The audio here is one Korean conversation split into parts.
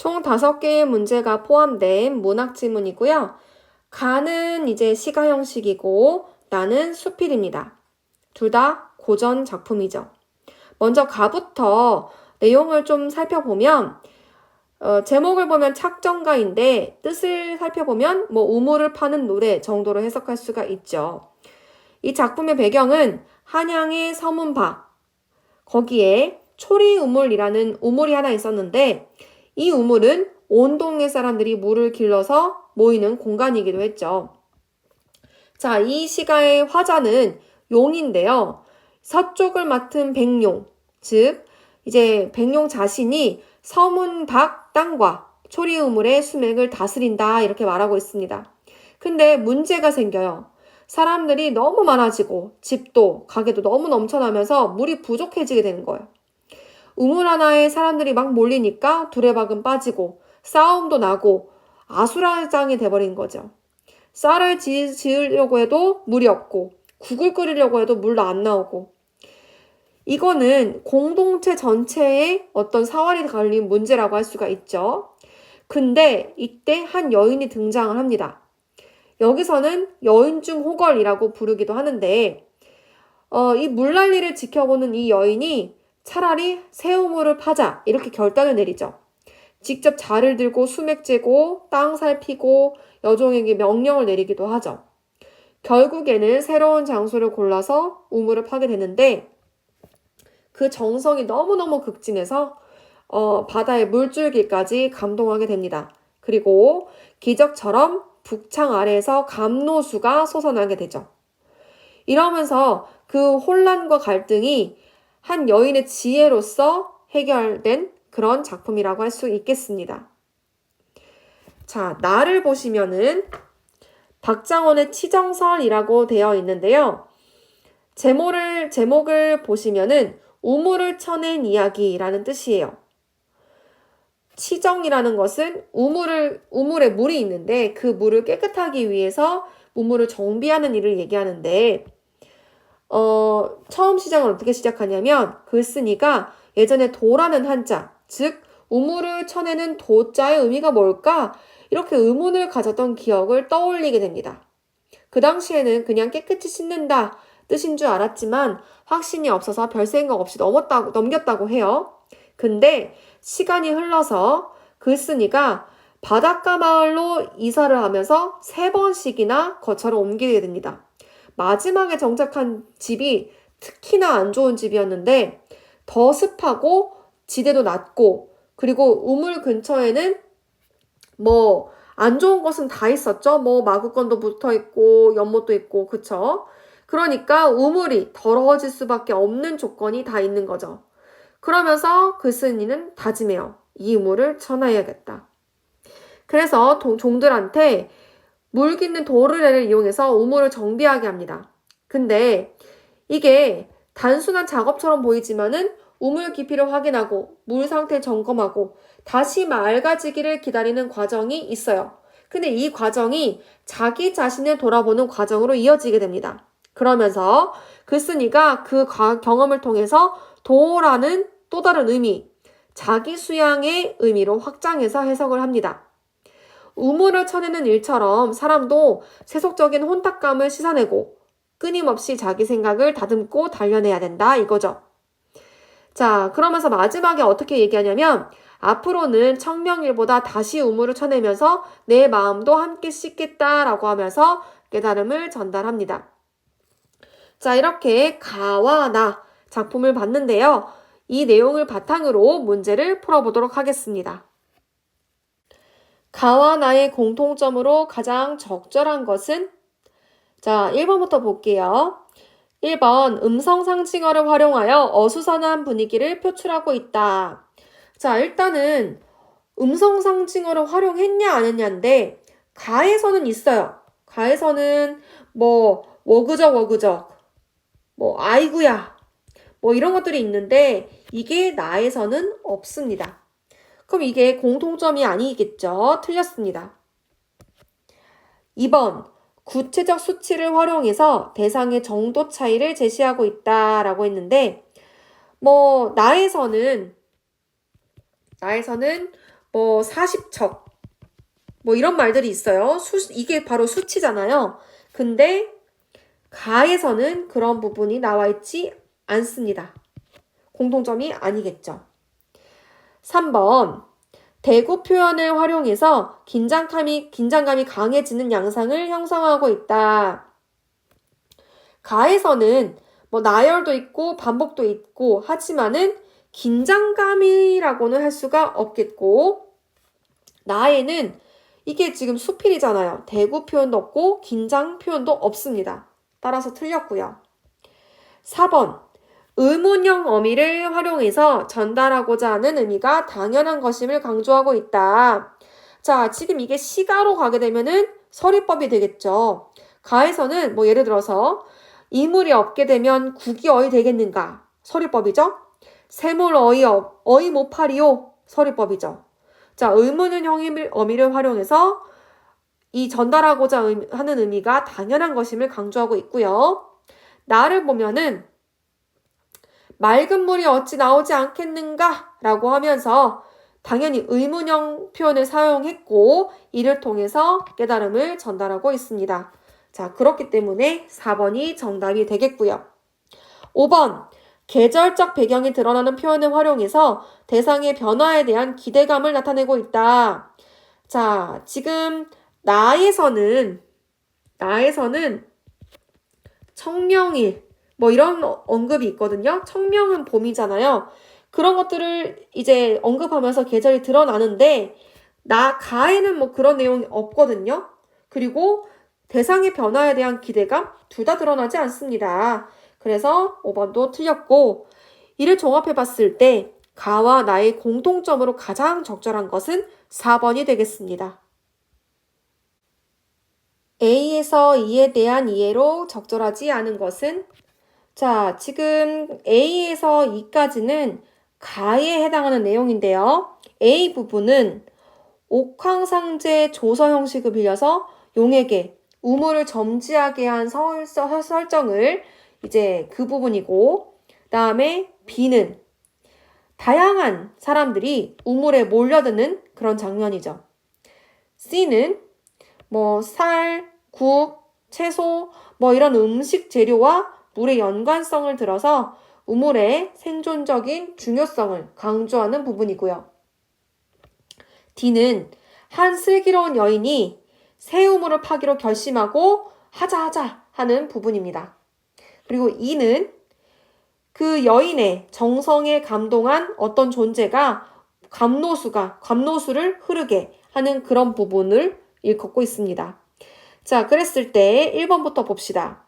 총 다섯 개의 문제가 포함된 문학 지문이고요. 가는 이제 시가 형식이고 나는 수필입니다. 둘 다 고전 작품이죠. 먼저 가부터 내용을 좀 살펴보면 어, 제목을 보면 착정가인데 뜻을 살펴보면 뭐 우물을 파는 노래 정도로 해석할 수가 있죠. 이 작품의 배경은 한양의 서문박 거기에 초리 우물이라는 우물이 하나 있었는데 이 우물은 온 동네 사람들이 물을 길러서 모이는 공간이기도 했죠. 자, 이 시가의 화자는 용인데요. 서쪽을 맡은 백룡, 즉 이제 백룡 자신이 서문박 땅과 초리우물의 수맥을 다스린다 이렇게 말하고 있습니다. 근데 문제가 생겨요. 사람들이 너무 많아지고 집도 가게도 너무 넘쳐나면서 물이 부족해지게 되는 거예요. 우물 하나에 사람들이 막 몰리니까 두레박은 빠지고 싸움도 나고 아수라장이 돼버린 거죠. 쌀을 지, 지으려고 해도 물이 없고 국을 끓이려고 해도 물도 안 나오고 이거는 공동체 전체의 어떤 사활이 걸린 문제라고 할 수가 있죠. 근데 이때 한 여인이 등장을 합니다. 여기서는 여인 중 호걸이라고 부르기도 하는데 어, 이 물난리를 지켜보는 이 여인이 차라리 새 우물을 파자 이렇게 결단을 내리죠. 직접 자를 들고 수맥 재고 땅 살피고 여종에게 명령을 내리기도 하죠. 결국에는 새로운 장소를 골라서 우물을 파게 되는데 그 정성이 너무너무 극진해서 어, 바다의 물줄기까지 감동하게 됩니다. 그리고 기적처럼 북창 아래에서 감노수가 솟아나게 되죠. 이러면서 그 혼란과 갈등이 한 여인의 지혜로서 해결된 그런 작품이라고 할 수 있겠습니다. 자, 나를 보시면은 박장원의 치정설이라고 되어 있는데요. 제목을, 제목을 보시면은 우물을 쳐낸 이야기라는 뜻이에요. 치정이라는 것은 우물을, 우물에 물이 있는데 그 물을 깨끗하기 위해서 우물을 정비하는 일을 얘기하는데, 어, 처음 시작은 어떻게 시작하냐면 글쓴이가 예전에 도라는 한자, 즉, 우물을 쳐내는 도자의 의미가 뭘까? 이렇게 의문을 가졌던 기억을 떠올리게 됩니다. 그 당시에는 그냥 깨끗이 씻는다 뜻인 줄 알았지만 확신이 없어서 별 생각 없이 넘었다고, 넘겼다고 해요. 근데 시간이 흘러서 글쓴이가 바닷가 마을로 이사를 하면서 세 번씩이나 거처를 옮기게 됩니다. 마지막에 정착한 집이 특히나 안 좋은 집이었는데 더 습하고 지대도 낮고 그리고 우물 근처에는 뭐 안 좋은 것은 다 있었죠. 뭐 마구건도 붙어 있고 연못도 있고 그쵸? 그러니까 우물이 더러워질 수밖에 없는 조건이 다 있는 거죠. 그러면서 글쓴이는 다짐해요. 이 우물을 쳐놔야겠다. 그래서 동, 종들한테 물 깃는 도르래를 이용해서 우물을 정비하게 합니다. 근데 이게 단순한 작업처럼 보이지만은 우물 깊이를 확인하고 물 상태 점검하고 다시 맑아지기를 기다리는 과정이 있어요. 근데 이 과정이 자기 자신을 돌아보는 과정으로 이어지게 됩니다. 그러면서 글쓴이가 그 경험을 통해서 도라는 또 다른 의미, 자기 수양의 의미로 확장해서 해석을 합니다. 우물을 쳐내는 일처럼 사람도 세속적인 혼탁감을 씻어내고 끊임없이 자기 생각을 다듬고 단련해야 된다 이거죠. 자, 그러면서 마지막에 어떻게 얘기하냐면 앞으로는 청명일보다 다시 우물을 쳐내면서 내 마음도 함께 씻겠다라고 하면서 깨달음을 전달합니다. 자, 이렇게 가와 나 작품을 봤는데요. 이 내용을 바탕으로 문제를 풀어보도록 하겠습니다. 가와 나의 공통점으로 가장 적절한 것은? 자, 1번부터 볼게요. 1번 음성 상징어를 활용하여 어수선한 분위기를 표출하고 있다. 자, 일단은 음성 상징어를 활용했냐 안 했냐인데 가에서는 있어요. 가에서는 뭐 워그적 워그적 뭐 아이구야 뭐 이런 것들이 있는데 이게 나에서는 없습니다. 그럼 이게 공통점이 아니겠죠? 틀렸습니다. 2번 구체적 수치를 활용해서 대상의 정도 차이를 제시하고 있다라고 했는데 뭐 나에서는 나에서는 뭐 40척, 뭐 이런 말들이 있어요. 수, 이게 바로 수치잖아요. 근데 가에서는 그런 부분이 나와 있지 않습니다. 공통점이 아니겠죠. 3번. 대구 표현을 활용해서 긴장감이, 긴장감이 강해지는 양상을 형성하고 있다. 가에서는 뭐 나열도 있고 반복도 있고 하지만은 긴장감이라고는 할 수가 없겠고 나에는 이게 지금 수필이잖아요. 대구 표현도 없고 긴장 표현도 없습니다. 따라서 틀렸고요. 4번 의문형 어미를 활용해서 전달하고자 하는 의미가 당연한 것임을 강조하고 있다. 자, 지금 이게 시가로 가게 되면은 서리법이 되겠죠. 가에서는 뭐 예를 들어서 이물이 없게 되면 국이 어이 되겠는가? 서리법이죠. 세물 어이 업, 어이 못 파리요? 서리법이죠. 자, 의문형 어미를 활용해서 이 전달하고자 하는 의미가 당연한 것임을 강조하고 있고요. 나를 보면은 맑은 물이 어찌 나오지 않겠는가? 라고 하면서 당연히 의문형 표현을 사용했고 이를 통해서 깨달음을 전달하고 있습니다. 자, 그렇기 때문에 4번이 정답이 되겠고요. 5번 계절적 배경이 드러나는 표현을 활용해서 대상의 변화에 대한 기대감을 나타내고 있다. 자, 지금 나에서는 나에서는 청명일 뭐 이런 언급이 있거든요. 청명은 봄이잖아요. 그런 것들을 이제 언급하면서 계절이 드러나는데 나 가에는 뭐 그런 내용이 없거든요. 그리고 대상의 변화에 대한 기대감 둘 다 드러나지 않습니다. 그래서 5번도 틀렸고 이를 종합해 봤을 때 가와 나의 공통점으로 가장 적절한 것은 4번이 되겠습니다. A에서 E에 대한 이해로 적절하지 않은 것은 자, 지금 A에서 E까지는 가에 해당하는 내용인데요. A 부분은 옥황상제 조서 형식을 빌려서 용에게 우물을 점지하게 한 설정을 이제 그 부분이고, 다음에 B는 다양한 사람들이 우물에 몰려드는 그런 장면이죠. C는 뭐 살, 국, 채소, 뭐 이런 음식 재료와 물의 연관성을 들어서 우물의 생존적인 중요성을 강조하는 부분이고요. D는 한 슬기로운 여인이 새 우물을 파기로 결심하고 하자 하자 하는 부분입니다. 그리고 E는 그 여인의 정성에 감동한 어떤 존재가 감노수가 감노수를 흐르게 하는 그런 부분을 일컫고 있습니다. 자, 그랬을 때 1번부터 봅시다.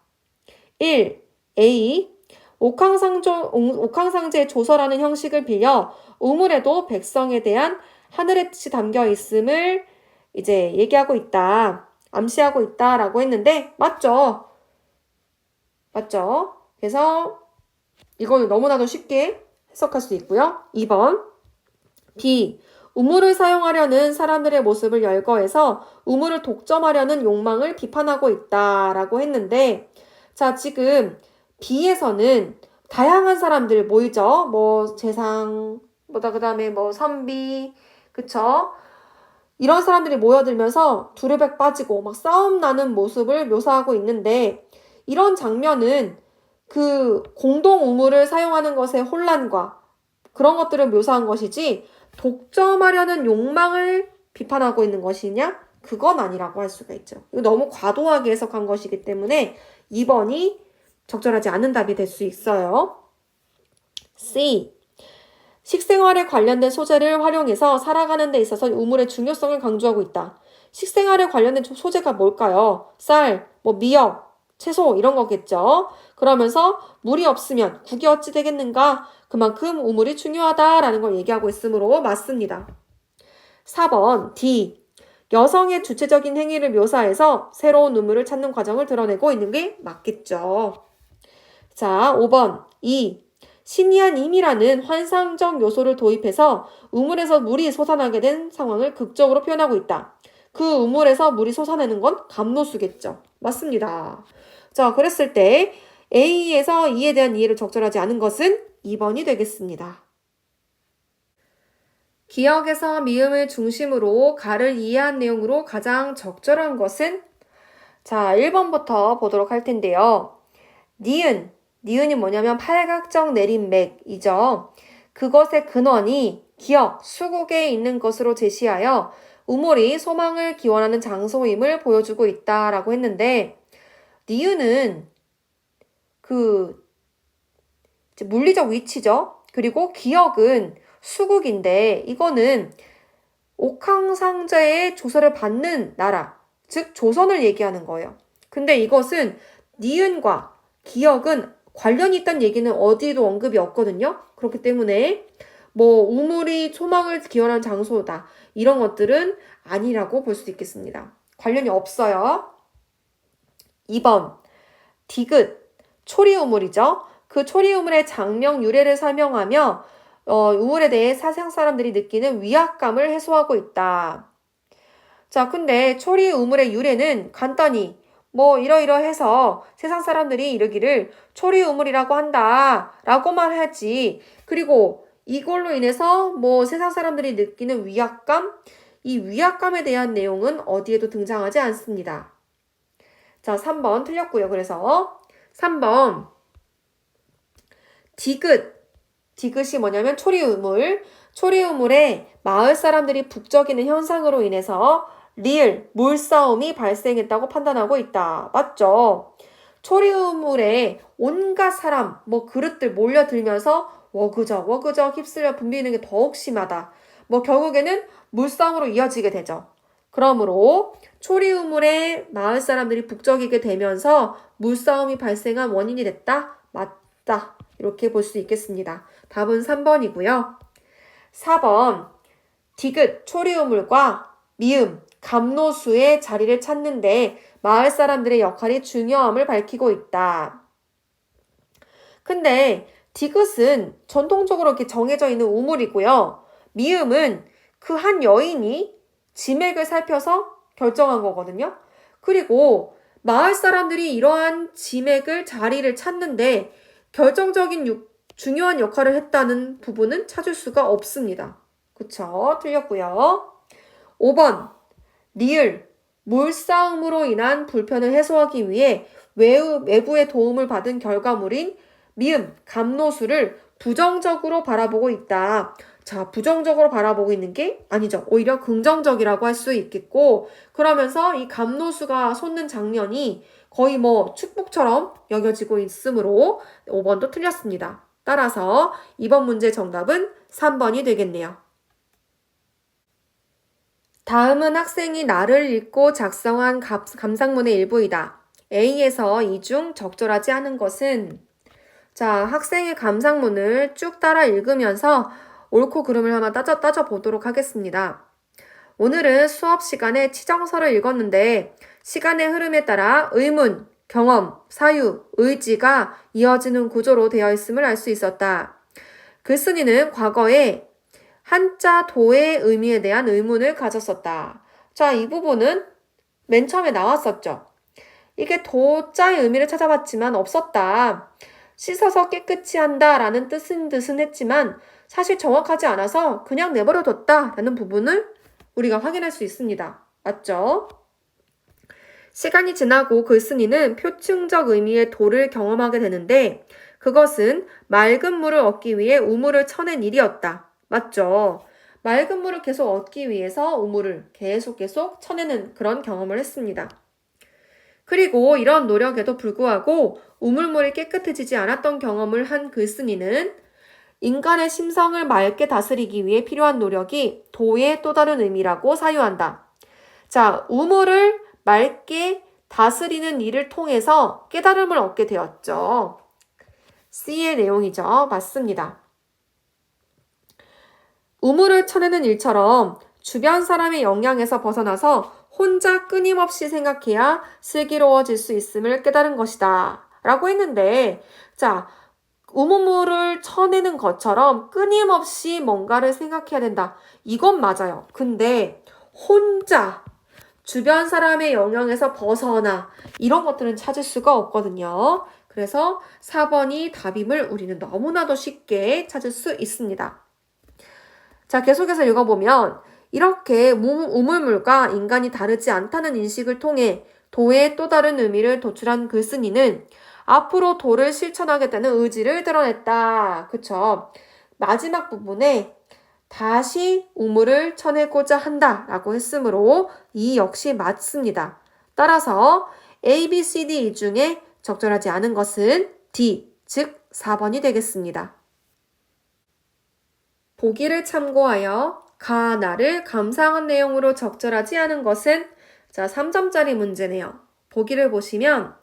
1. A. 옥황상조, 옥황상제 조서라는 형식을 빌려 우물에도 백성에 대한 하늘의 뜻이 담겨 있음을 이제 얘기하고 있다. 암시하고 있다라고 했는데, 맞죠? 맞죠? 그래서 이거는 너무나도 쉽게 해석할 수 있고요. 2번. B. 우물을 사용하려는 사람들의 모습을 열거해서 우물을 독점하려는 욕망을 비판하고 있다라고 했는데, 자, 지금 B에서는 다양한 사람들 모이죠. 뭐, 재상, 뭐다, 그 다음에 뭐, 선비, 그쵸? 이런 사람들이 모여들면서 두르백 빠지고 막 싸움 나는 모습을 묘사하고 있는데, 이런 장면은 그 공동 우물을 사용하는 것의 혼란과 그런 것들을 묘사한 것이지, 독점하려는 욕망을 비판하고 있는 것이냐? 그건 아니라고 할 수가 있죠. 너무 과도하게 해석한 것이기 때문에 2번이 적절하지 않은 답이 될 수 있어요. C. 식생활에 관련된 소재를 활용해서 살아가는 데 있어서 우물의 중요성을 강조하고 있다. 식생활에 관련된 소재가 뭘까요? 쌀, 뭐 미역, 채소 이런 거겠죠. 그러면서 물이 없으면 국이 어찌 되겠는가? 그만큼 우물이 중요하다라는 걸 얘기하고 있으므로 맞습니다. 4번 D. 여성의 주체적인 행위를 묘사해서 새로운 우물을 찾는 과정을 드러내고 있는 게 맞겠죠. 자, 5번. 2. 신이한 임이라는 환상적 요소를 도입해서 우물에서 물이 솟아나게 된 상황을 극적으로 표현하고 있다. 그 우물에서 물이 솟아내는 건 감노수겠죠. 맞습니다. 자, 그랬을 때 A에서 E에 대한 이해를 적절하지 않은 것은 2번이 되겠습니다. 기억에서 미음을 중심으로 가를 이해한 내용으로 가장 적절한 것은 자, 1번부터 보도록 할 텐데요. 니은, 니은이 뭐냐면 팔각정 내림맥이죠. 그것의 근원이 기억, 수국에 있는 것으로 제시하여 우물이 소망을 기원하는 장소임을 보여주고 있다라고 했는데 니은은 그 물리적 위치죠. 그리고 기억은 수국인데 이거는 옥황상제의 조서를 받는 나라, 즉 조선을 얘기하는 거예요. 근데 이것은 니은과 기억은 관련이 있다는 얘기는 어디도 언급이 없거든요. 그렇기 때문에 뭐 우물이 소망을 기원하는 장소다. 이런 것들은 아니라고 볼 수 있겠습니다. 관련이 없어요. 2번 디귿 초리 우물이죠. 그 초리 우물의 장명 유래를 설명하며 어, 우물에 대해 사상 사람들이 느끼는 위압감을 해소하고 있다. 자, 근데 초리 우물의 유래는 간단히 뭐 이러이러해서 세상 사람들이 이르기를 초리 우물이라고 한다 라고만 하지 그리고 이걸로 인해서 뭐 세상 사람들이 느끼는 위압감 이 위압감에 대한 내용은 어디에도 등장하지 않습니다. 자, 3번 틀렸고요. 그래서 3번 디귿 디귿이 뭐냐면 초리 우물 초리 우물에 마을 사람들이 북적이는 현상으로 인해서 리을 물싸움이 발생했다고 판단하고 있다. 맞죠? 초리우물에 온갖 사람, 뭐 그릇들 몰려들면서 워그적 워그적 휩쓸려 붐비는 게 더욱 심하다. 뭐 결국에는 물싸움으로 이어지게 되죠. 그러므로 초리우물에 마을 사람들이 북적이게 되면서 물싸움이 발생한 원인이 됐다? 맞다. 이렇게 볼 수 있겠습니다. 답은 3번이고요. 4번 디귿 초리우물과 미음 감노수의 자리를 찾는데 마을 사람들의 역할이 중요함을 밝히고 있다. 근데 디귿은 전통적으로 이렇게 정해져 있는 우물이고요. 미음은 그 한 여인이 지맥을 살펴서 결정한 거거든요. 그리고 마을 사람들이 이러한 지맥을 자리를 찾는데 결정적인 유, 중요한 역할을 했다는 부분은 찾을 수가 없습니다. 그쵸? 틀렸고요. 5번 리을, 물싸움으로 인한 불편을 해소하기 위해 외부, 외부의 도움을 받은 결과물인 미음, 감노수를 부정적으로 바라보고 있다. 자, 부정적으로 바라보고 있는 게 아니죠. 오히려 긍정적이라고 할 수 있겠고, 그러면서 이 감노수가 솟는 장면이 거의 뭐 축복처럼 여겨지고 있으므로 5번도 틀렸습니다. 따라서 이번 문제 정답은 3번이 되겠네요. 다음은 학생이 나를 읽고 작성한 감상문의 일부이다. A에서 이 중 적절하지 않은 것은 자, 학생의 감상문을 쭉 따라 읽으면서 옳고 그름을 하나 따져, 따져 보도록 하겠습니다. 오늘은 수업 시간에 치정서를 읽었는데 시간의 흐름에 따라 의문, 경험, 사유, 의지가 이어지는 구조로 되어 있음을 알 수 있었다. 글쓴이는 과거에 한자 도의 의미에 대한 의문을 가졌었다. 자, 이 부분은 맨 처음에 나왔었죠. 이게 도자의 의미를 찾아봤지만 없었다. 씻어서 깨끗이 한다 라는 뜻은 뜻은 했지만 사실 정확하지 않아서 그냥 내버려뒀다 라는 부분을 우리가 확인할 수 있습니다. 맞죠? 시간이 지나고 글쓴이는 표층적 의미의 도를 경험하게 되는데 그것은 맑은 물을 얻기 위해 우물을 쳐낸 일이었다. 맞죠? 맑은 물을 계속 얻기 위해서 우물을 계속 계속 쳐내는 그런 경험을 했습니다. 그리고 이런 노력에도 불구하고 우물물이 깨끗해지지 않았던 경험을 한 글쓴이는 인간의 심성을 맑게 다스리기 위해 필요한 노력이 도의 또 다른 의미라고 사유한다. 자, 우물을 맑게 다스리는 일을 통해서 깨달음을 얻게 되었죠. C의 내용이죠. 맞습니다. 우물을 쳐내는 일처럼 주변 사람의 영향에서 벗어나서 혼자 끊임없이 생각해야 슬기로워질 수 있음을 깨달은 것이다. 라고 했는데, 자, 우물을 쳐내는 것처럼 끊임없이 뭔가를 생각해야 된다. 이건 맞아요. 근데 혼자 주변 사람의 영향에서 벗어나 이런 것들은 찾을 수가 없거든요. 그래서 4번이 답임을 우리는 너무나도 쉽게 찾을 수 있습니다. 자, 계속해서 읽어보면 이렇게 우- 우물물과 인간이 다르지 않다는 인식을 통해 도의 또 다른 의미를 도출한 글쓴이는 앞으로 도를 실천하겠다는 의지를 드러냈다. 그쵸? 마지막 부분에 다시 우물을 쳐내고자 한다 라고 했으므로 이 역시 맞습니다. 따라서 A, B, C, D 이 중에 적절하지 않은 것은 D, 즉 4번이 되겠습니다. 보기를 참고하여 가, 나를 감상한 내용으로 적절하지 않은 것은 자, 3점짜리 문제네요. 보기를 보시면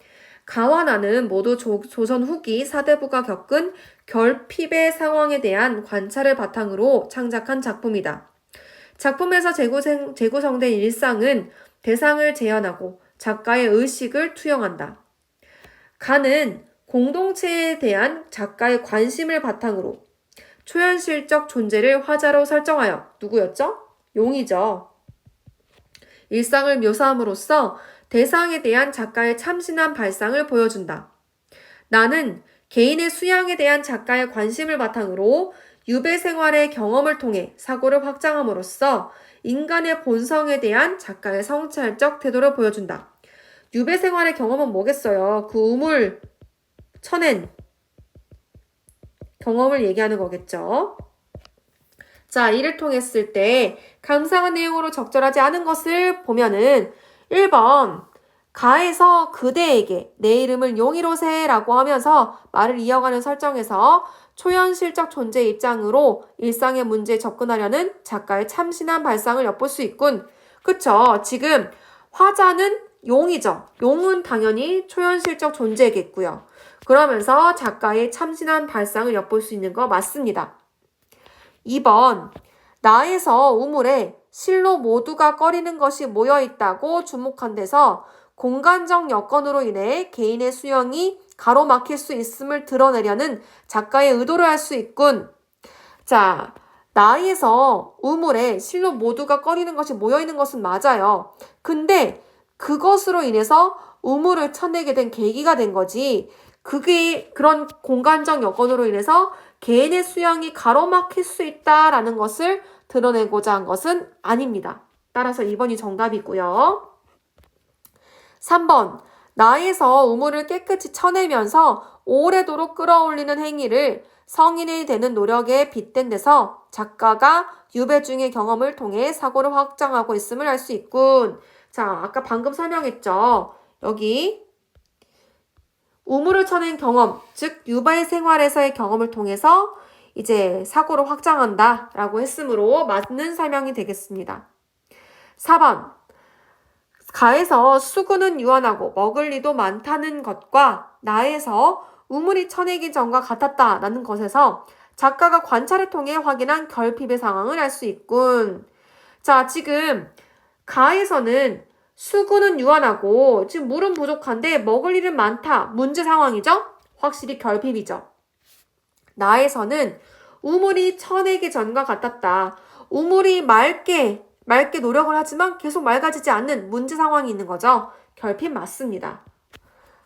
가와 나는 모두 조, 조선 후기 사대부가 겪은 결핍의 상황에 대한 관찰을 바탕으로 창작한 작품이다. 작품에서 재구성, 재구성된 일상은 대상을 재현하고 작가의 의식을 투영한다. 가는 공동체에 대한 작가의 관심을 바탕으로 초현실적 존재를 화자로 설정하여 누구였죠? 용이죠. 일상을 묘사함으로써 대상에 대한 작가의 참신한 발상을 보여준다. 나는 개인의 수양에 대한 작가의 관심을 바탕으로 유배 생활의 경험을 통해 사고를 확장함으로써 인간의 본성에 대한 작가의 성찰적 태도를 보여준다. 유배 생활의 경험은 뭐겠어요? 그 우물 쳐낸 경험을 얘기하는 거겠죠. 자, 이를 통했을 때 감상한 내용으로 적절하지 않은 것을 보면은 1번 가에서 그대에게 내 이름을 용이로세라고 하면서 말을 이어가는 설정에서 초현실적 존재 입장으로 일상의 문제에 접근하려는 작가의 참신한 발상을 엿볼 수 있군. 그쵸? 지금 화자는 용이죠. 용은 당연히 초현실적 존재겠고요. 그러면서 작가의 참신한 발상을 엿볼 수 있는 거 맞습니다. 2번 나에서 우물에 실로 모두가 꺼리는 것이 모여 있다고 주목한 데서 공간적 여건으로 인해 개인의 수영이 가로막힐 수 있음을 드러내려는 작가의 의도를 알수 있군. 자, 나에서 우물에 실로 모두가 꺼리는 것이 모여 있는 것은 맞아요. 근데 그것으로 인해서 우물을 쳐내게 된 계기가 된 거지. 그게 그런 공간적 여건으로 인해서 개인의 수양이 가로막힐 수 있다라는 것을 드러내고자 한 것은 아닙니다. 따라서 2번이 정답이고요. 3번. 나에서 우물을 깨끗이 쳐내면서 오래도록 끌어올리는 행위를 성인이 되는 노력에 빗댄 데서 작가가 유배 중의 경험을 통해 사고를 확장하고 있음을 알 수 있군. 자, 아까 방금 설명했죠. 여기 우물을 쳐낸 경험, 즉 유발 생활에서의 경험을 통해서 이제 사고를 확장한다 라고 했으므로 맞는 설명이 되겠습니다. 4번. 가에서 수구는 유한하고 먹을 리도 많다는 것과 나에서 우물이 쳐내기 전과 같았다라는 것에서 작가가 관찰을 통해 확인한 결핍의 상황을 알 수 있군. 자, 지금 가에서는 수구는 유한하고 지금 물은 부족한데 먹을 일은 많다. 문제 상황이죠? 확실히 결핍이죠. 나에서는 우물이 쳐내기 전과 같았다. 우물이 맑게 맑게 노력을 하지만 계속 맑아지지 않는 문제 상황이 있는 거죠. 결핍 맞습니다.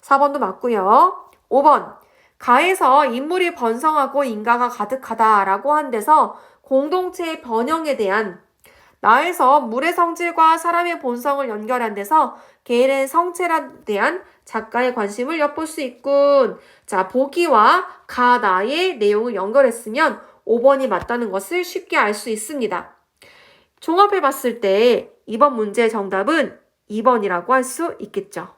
4번도 맞고요. 5번. 가에서 인물이 번성하고 인가가 가득하다라고 한 데서 공동체의 번영에 대한 나에서 물의 성질과 사람의 본성을 연결한 데서 개인의 성체에 대한 작가의 관심을 엿볼 수 있군. 자, 보기와 가, 나의 내용을 연결했으면 5번이 맞다는 것을 쉽게 알 수 있습니다. 종합해 봤을 때 이번 문제의 정답은 2번이라고 할 수 있겠죠.